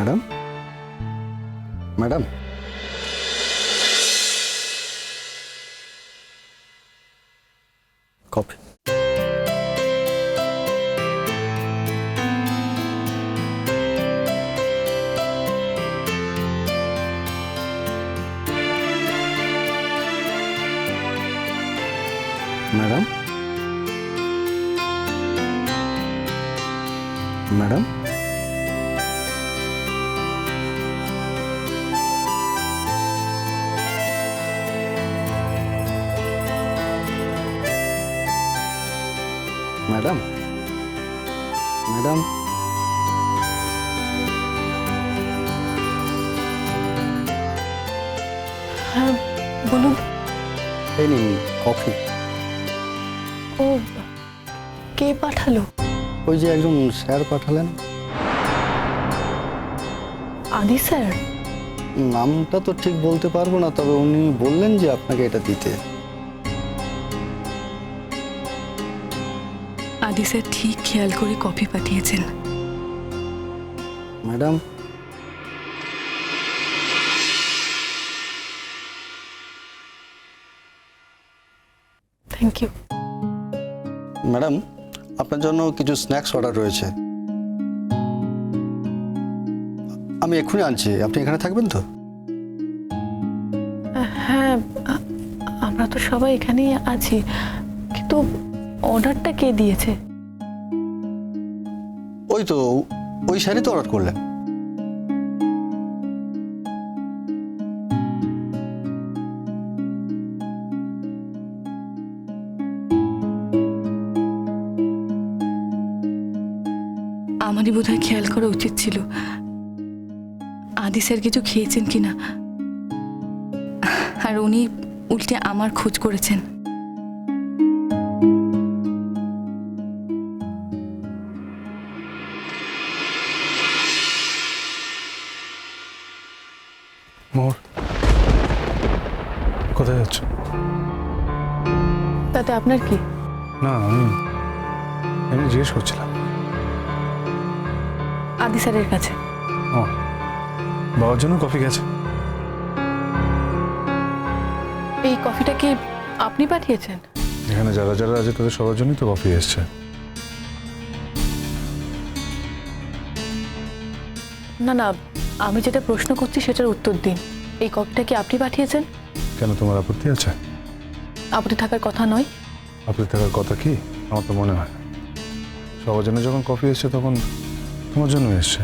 Madam. Madam. Coffee. Madam. Madam? Madam? হ্যাঁ বলুন। এই নিন কফি। ও কে পাঠালো? ওই যে একজন স্যার পাঠালেন। আদি স্যার? নামটা তো ঠিক বলতে পারব না তবে উনি বললেন যে আপনাকে এটা দিতে। আদি স্যার ঠিক খেয়াল করে কপি পাঠিয়েছেন। ম্যাডাম? থ্যাংক ইউ ম্যাডাম আপনার জন্য কিছু স্ন্যাক্স অর্ডার রয়েছে। আমি এক্ষুনি আনছি। আপনি এখানে থাকবেন তো? হ্যাঁ আমরা তো সবাই এখানেই আছি। কিন্তু অর্ডারটা কে দিয়েছে? ওই তো ওই শাড়ি তো অর্ডার করলেন। আমারই বোধহয় খেয়াল করা উচিত ছিল। আদি স্যার কিছু খেয়েছেন কিনা? আর উনি উল্টে আমার খোঁজ করেছেন। যাচ্ছ তাতে আপনার কি? না আমি এমনি জিজ্ঞেস করছিলাম। আদি স্যারের কাছে। ও বাবার জন্য কফি গেছে? এই কফিটা কি আপনি পাঠিয়েছেন? এখানে যারা যারা আছে তাদের সবার জন্যই তো কফি এসছে। না না আমি যেটা প্রশ্ন করছি সেটার উত্তর দিন। এই কফিটা কি আপনি পাঠিয়েছেন? কেন তোমার আপত্তি আছে? আপনি থাকার কথা নয়। আপত্তি থাকার কথা কি? আমার তো মনে হয়। সবার জন্য যখন কফি এসছে তখন তোমার জন্য এসছে।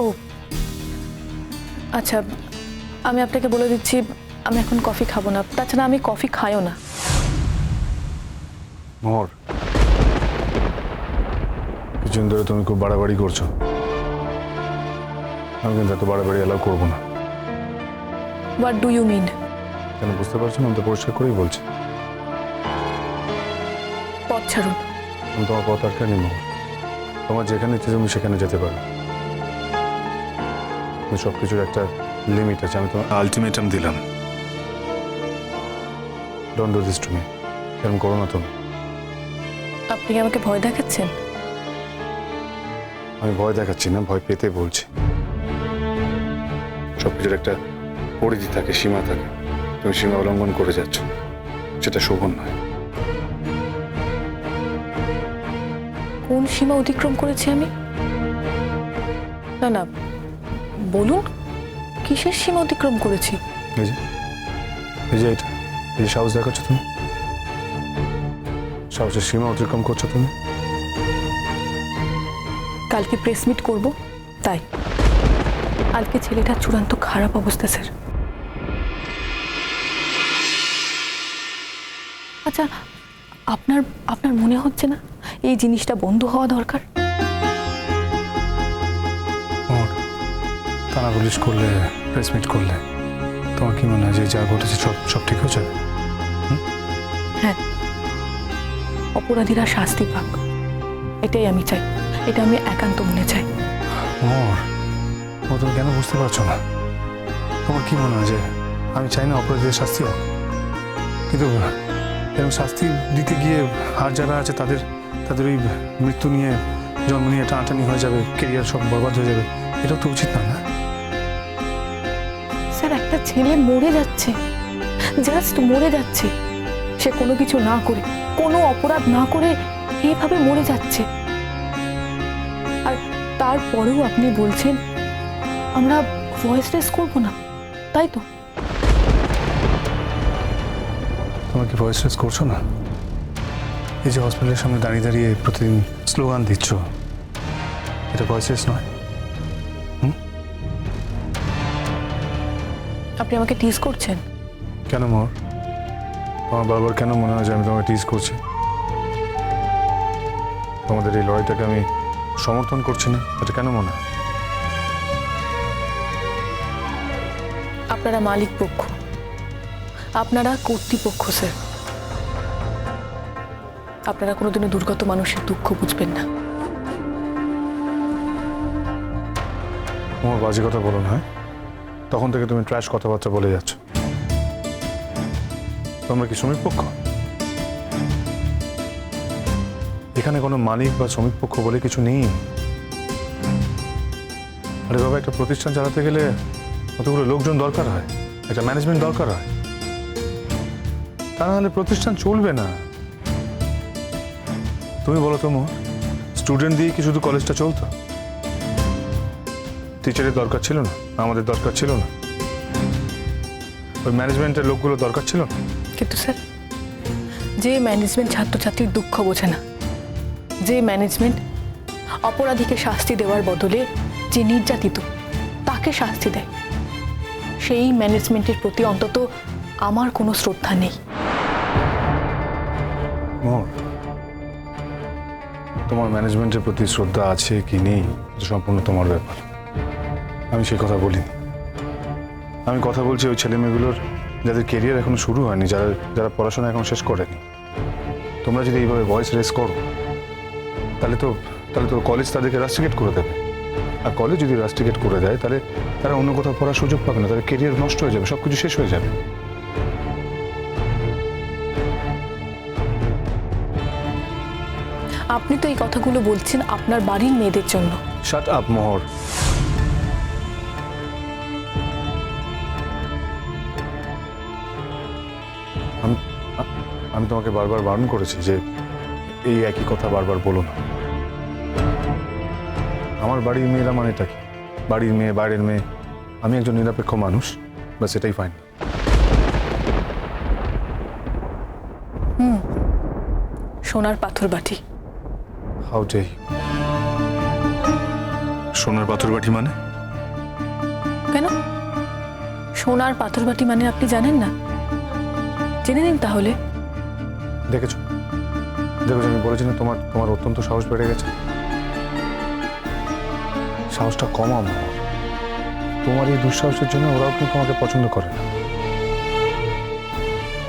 ও। আচ্ছা আমি আপনাকে বলে দিচ্ছি আমি এখন কফি খাব না। তাছাড়া আমি কফি খাইও না। মোহর কিছুদিন ধরে তুমি খুব বাড়াবাড়ি করছ। আমি কিন্তু এত বাড়াবাড়ি অ্যালাউ করব না। হোয়াট ডু ইউ মিন কেন বুঝতে পারছ না আমি তো পরিষ্কার করেই বলছি। পথ ছাড়ুন। আমি তোমার পথ আটকে নিব? তোমার যেখানে ইচ্ছে তুমি সেখানে যেতে পারো। সব কিছুর একটা লিমিট আছে আমি তোমার আলটিমেটাম দিলাম। Don't do this to me এরকম করো না তুমি। আপনি কি আমাকে ভয় দেখাচ্ছেন? আমি ভয় দেখাচ্ছি না ভয় পেতে বলছি। সব কিছুর একটা পরিধি থাকে সীমা থাকে। তুমি সীমা উল্লঙ্ঘন করে যাচ্ছ। সেটা শোভন নয়। কোন সীমা অতিক্রম করেছি আমি? না না। বলুন কিসের সীমা অতিক্রম করেছি? এই যে এই যে এটা এই যে সাহস দেখাচ্ছ তুমি? সাহসের সীমা অতিক্রম করছ তুমি? কালকে প্রেস মিট করব তাই। কালকে ছেলেটার চূড়ান্ত খারাপ অবস্থা স্যার। আচ্ছা আপনার আপনার মনে হচ্ছে না এই জিনিসটা বন্ধ হওয়া দরকার? থানা পুলিশ করলে প্রেস মিট করলে তোমার কি মনে হয় যে যা ঘটেছে সব সব ঠিক হয়ে যাবে হ্যাঁ। অপরাধীরা শাস্তি পাক। এটাই আমি চাই। এটা আমি একান্ত মনে চাই। মোর ও তুমি কেন বুঝতে পারছ না? তোমার কি মনে হয় যে আমি চাই না অপরাধীদের শাস্তি হোক? কিন্তু এরকম শাস্তি দিতে গিয়ে আর যারা আছে তাদের তাদের ওই মৃত্যু নিয়ে, জন্ম নিয়ে টানাটানি হয়ে যাবে কেরিয়ার সব বরবাদ হয়ে যাবে এটাও তো উচিত না না? স্যার, একটা ছেলে মরে যাচ্ছে জাস্ট মরে যাচ্ছে, সে কোনো কিছু না করে, কোনো অপরাধ না করে এইভাবে মরে যাচ্ছে। আর তারপরেও আপনি বলছেন আমরা ভয়েস রেস করব না তাই তো? তোমরা কি ভয়েস রেস করছ না? এই যে হসপিটালের সামনে দাঁড়িয়ে দাঁড়িয়ে প্রতিদিন স্লোগান দিচ্ছ এটা ভয়েস রেস নয়। আপনি আমাকে টিজ করছেন? কেন মোর? আমার বারবার কেন মনে হয় যে আমি তোমাকে টিজ করছি? তোমাদের এই লড়াইটাকে আমি সমর্থন করছি না এটা কেন মনে হয়? আপনারা মালিক পক্ষ। আপনারা কর্তৃপক্ষ, স্যার। আপনারা কোনোদিনও দুর্গত মানুষের দুঃখ বুঝবেন না। তোমার বাজে কথা বলো না হ্যাঁ? তখন থেকে তুমি ট্র্যাশ কথাবার্তা বলে যাচ্ছ। তোমরা কি শ্রমিক পক্ষ? এখানে কোনো মালিক বা শ্রমিক পক্ষ বলে কিছু নেই। আরে বাবা, একটা প্রতিষ্ঠান চালাতে গেলে কতগুলো লোকজন দরকার হয়? একটা ম্যানেজমেন্ট দরকার হয়? তা না হলে প্রতিষ্ঠান চলবে না। তুমি বলো তো মোহন স্টুডেন্ট দিয়ে কি শুধু কলেজটা চলতো? টিচারের দরকার ছিল না, আমাদের দরকার ছিল না। ওই ম্যানেজমেন্টের লোকগুলো দরকার ছিল না? কিন্তু স্যার, যে ম্যানেজমেন্ট ছাত্রছাত্রীর দুঃখ বোঝে না, যে ম্যানেজমেন্ট অপরাধীকে শাস্তি দেওয়ার বদলে যে নির্যাতিত, তাকে শাস্তি দেয়। সেই ম্যানেজমেন্টের প্রতি অন্তত আমার কোনো শ্রদ্ধা নেই। তোমার ম্যানেজমেন্টের প্রতি শ্রদ্ধা আছে কি নেই সম্পূর্ণ তোমার ব্যাপার। আমি সেই কথা বলিনি। আমি কথা বলছি ওই ছেলেমেয়েগুলোর, যাদের কেরিয়ার এখনও শুরু হয়নি, যারা যারা পড়াশোনা এখনও শেষ করেনি। তোমরা যদি এইভাবে ভয়েস রেস করো, তাহলে তো তাহলে তো কলেজ তাদেরকে রাস্টিকেট করে দেবে। আর কলেজ যদি রাস্টিকেট করে দেয় তাহলে তারা অন্য কোথাও পড়ার সুযোগ পাবে না তাদের কেরিয়ার নষ্ট হয়ে যাবে সব কিছু শেষ হয়ে যাবে। আপনি তো এই কথাগুলো বলছেন আপনার বাড়ির মেয়েদের জন্য। শাট আপ মোহর আমি আমি তোমাকে বারবার বারণ করেছি যে এই একই কথা বারবার বলো না। আমার বাড়ির মেয়েরা মানেটা কি? বাড়ির মেয়ে বাইরের মেয়ে। আমি একজন নিরপেক্ষ মানুষ ব্যাস এটাই ফাইন সোনার পাথর বাটি। হাউ ডে সোনার পাথর বাটি মানে? কেন? সোনার পাথর বাটি মানে আপনি জানেন না? জেনে নিন তাহলে। দেখেছ? দেখেছ আমি বলেছি না তোমার তোমার অত্যন্ত সাহস বেড়ে গেছে? সাহসটা কমাও আমার। তোমার এই দুঃসাহসের জন্য ওরাও কিন্তু তোমাকে পছন্দ করে না।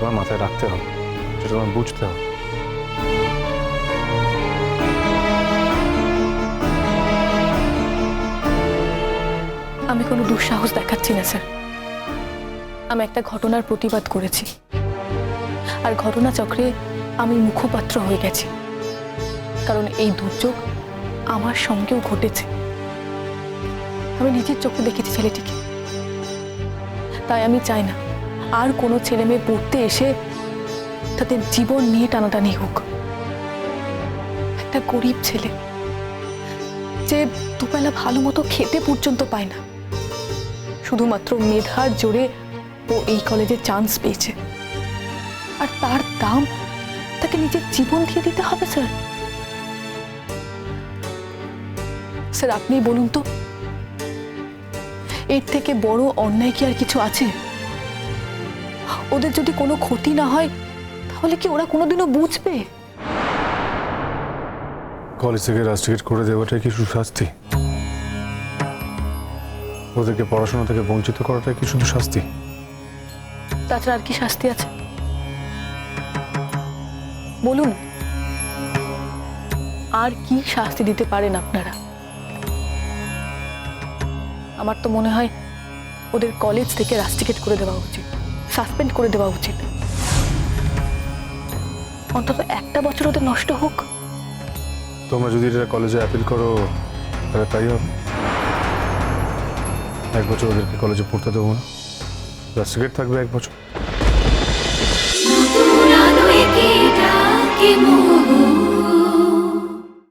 তোমার মাথায় রাখতে হবে, সেটা তোমার বুঝতে হবে। আমি কোনো দুঃসাহস দেখাচ্ছি না, স্যার। আমি একটা ঘটনার প্রতিবাদ করেছি। আর ঘটনা চক্রে আমি মুখপাত্র হয়ে গেছি। কারণ এই দুর্যোগ আমার সঙ্গেও ঘটেছে। আমি নিজের চোখে দেখেছি ছেলেটিকে। তাই আমি চাই না আর কোনো ছেলে মেয়ে পড়তে এসে তাদের জীবন নিয়ে টানাটানি হোক। একটা গরিব ছেলে যে দুবেলা ভালো মতো খেতে পর্যন্ত পায় না। শুধুমাত্র মেধার জোরে ও এই কলেজে চান্স পেয়েছে। আর তার দাম তাকে নিজের জীবন দিয়ে দিতে হবে স্যার স্যার আপনি বলুন তো এর থেকে বড় অন্যায় কি আর কিছু আছে? ওদের যদি কোনো ক্ষতি না হয় তাহলে কি ওরা কোনোদিনও বুঝবে? কলেজ থেকে রাস্টিকেট করে দেওয়াটাই কি শুধু শাস্তি ওদেরকে পড়াশোনা থেকে বঞ্চিত করাটাই কি শুধু শাস্তি? তাছাড়া আর কি শাস্তি আছে? বলুন আর কি শাস্তি দিতে পারেন আপনারা? আমার তো মনে হয় ওদের কলেজ থেকে রাস্টিকেট করে দেওয়া উচিত সাসপেন্ড করে দেওয়া উচিত। অন্তত একটা বছর ওদের নষ্ট হোক। তোমরা যদি এটা কলেজে অ্যাপিল করো তাহলে তাই হবে। এক বছর ওদেরকে কলেজে পড়তে দেবো না। রাস্টিকেট থাকবে এক বছর।